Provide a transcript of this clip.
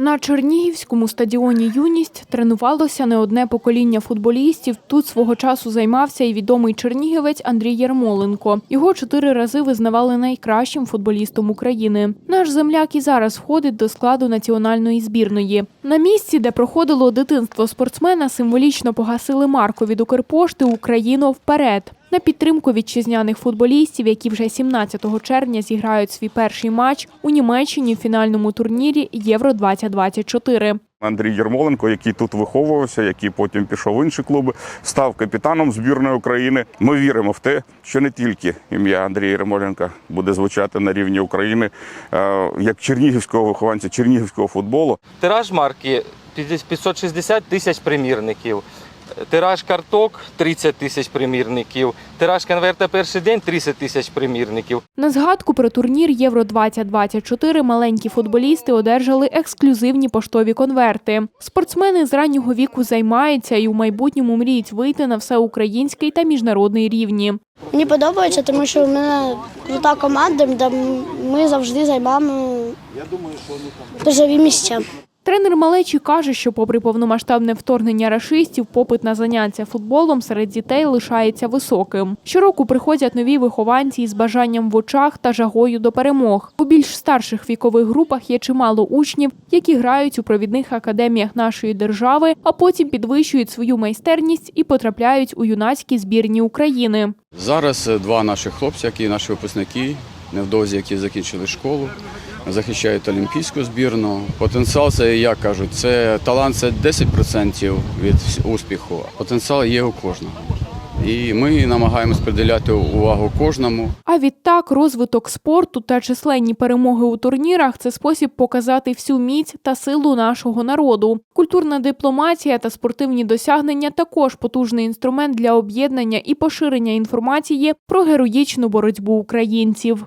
На Чернігівському стадіоні Юність тренувалося не одне покоління футболістів. Тут свого часу займався і відомий чернігівець Андрій Ярмоленко. Його чотири рази визнавали найкращим футболістом України. Наш земляк і зараз входить до складу національної збірної. На місці, де проходило дитинство спортсмена, символічно погасили марку від Укрпошти Україно вперед. На підтримку вітчизняних футболістів, які вже 17 червня зіграють свій перший матч у Німеччині в фінальному турнірі Євро 2024 Андрій Єрмоленко, який тут виховувався, який потім пішов в інші клуби, став капітаном збірної України. Ми віримо в те, що не тільки ім'я Андрія Єрмоленка буде звучати на рівні України е, як чернігівського вихованця чернігівського футболу. Тираж марки 560 тисяч примірників. Тираж карток 30 тисяч примірників. Тираж конверта перший день 30 тисяч примірників. На згадку про турнір Євро 2024 маленькі футболісти одержали ексклюзивні поштові конверти. Спортсмени з раннього віку займаються і у майбутньому мріють вийти на всеукраїнський та міжнародний рівні. Мені подобається, тому що в мене крута команда, де ми завжди займаємо призові місця. Тренер Малечі каже, що попри повномасштабне вторгнення рашистів, попит на заняття футболом серед дітей лишається високим. Щороку приходять нові вихованці із бажанням в очах та жагою до перемог. У більш старших вікових групах є чимало учнів, які грають у провідних академіях нашої держави, а потім підвищують свою майстерність і потрапляють у юнацькі збірні України. Зараз е, два наших хлопці, які наші випускники, невдовзі, які закінчили школу, захищають олімпійську збірну. Потенціал це, як кажуть, це талант це 10% від успіху. Потенціал є у кожного. І ми намагаємось приділяти увагу кожному. А відтак розвиток спорту та численні перемоги у турнірах це спосіб показати всю міць та силу нашого народу. Культурна дипломатія та спортивні досягнення також потужний інструмент для об'єднання і поширення інформації про героїчну боротьбу українців.